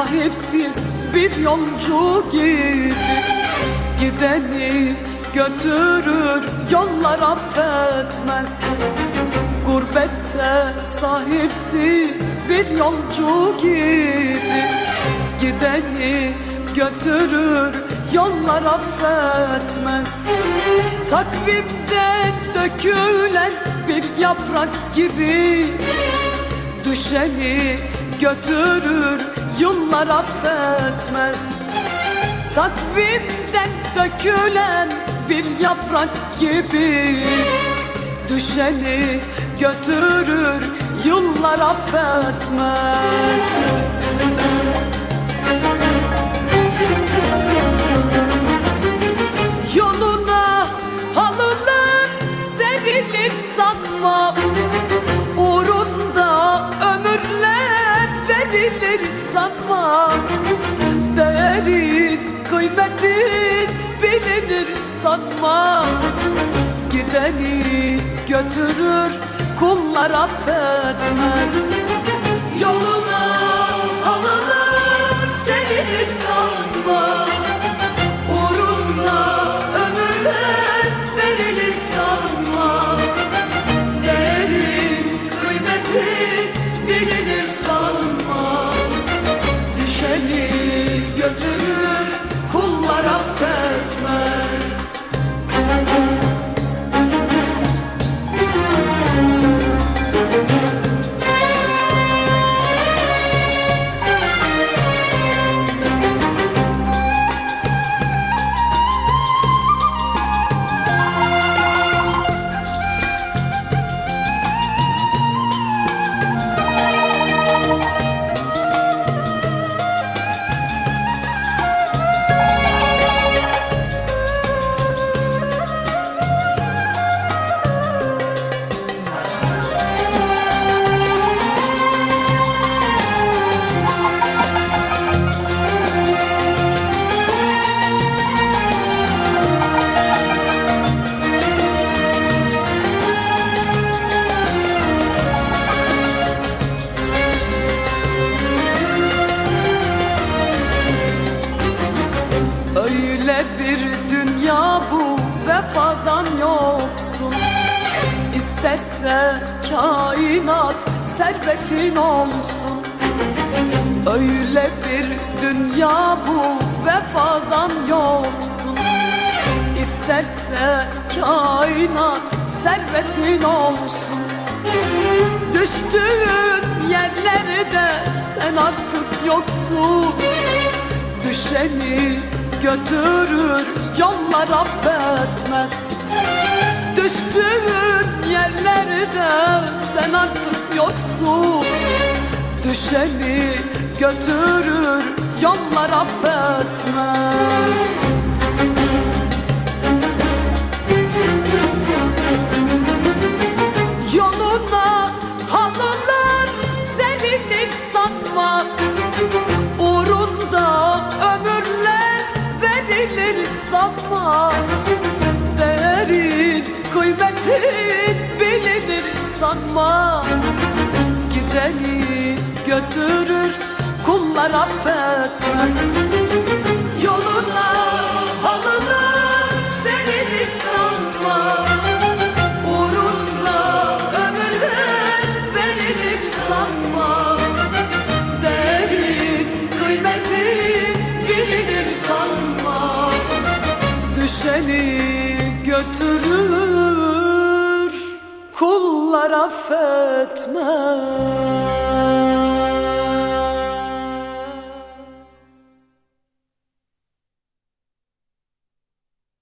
sahipsiz bir yolcu gibi Gideni götürür yollar affetmez. Gurbette sahipsiz bir yolcu gibi Gideni götürür yollar affetmez. Takvimden dökülen bir yaprak gibi Düşeni götürür yıllar affetmez. Takvimden dökülen bir yaprak gibi Düşeni götürür yıllar affetmez Değerin kıymetin bilinir sanma. Gideni götürür kullar affetmez. Yoluna Düşeni İsterse kainat servetin olsun. Öyle bir dünya bu vefadan yoksun. İsterse kainat servetin olsun. Düştüğün yerlerde sen artık yoksun. Düşeni götürür yollar affetmez Düştüğün yerlerde sen artık yoksun. Düşeni götürür yollar affetmez. Yoluna halılar serilir sanma Uğrunda ömürler verilir sanma kıymetin bilinir sanma. Gideni götürür kullar affetmez. Yoluna halılar serilir sanma. Uğrunda ömürler verilir sanma. Değerin kıymetin bilinir sanma. Düşeni götürür kullar affetmez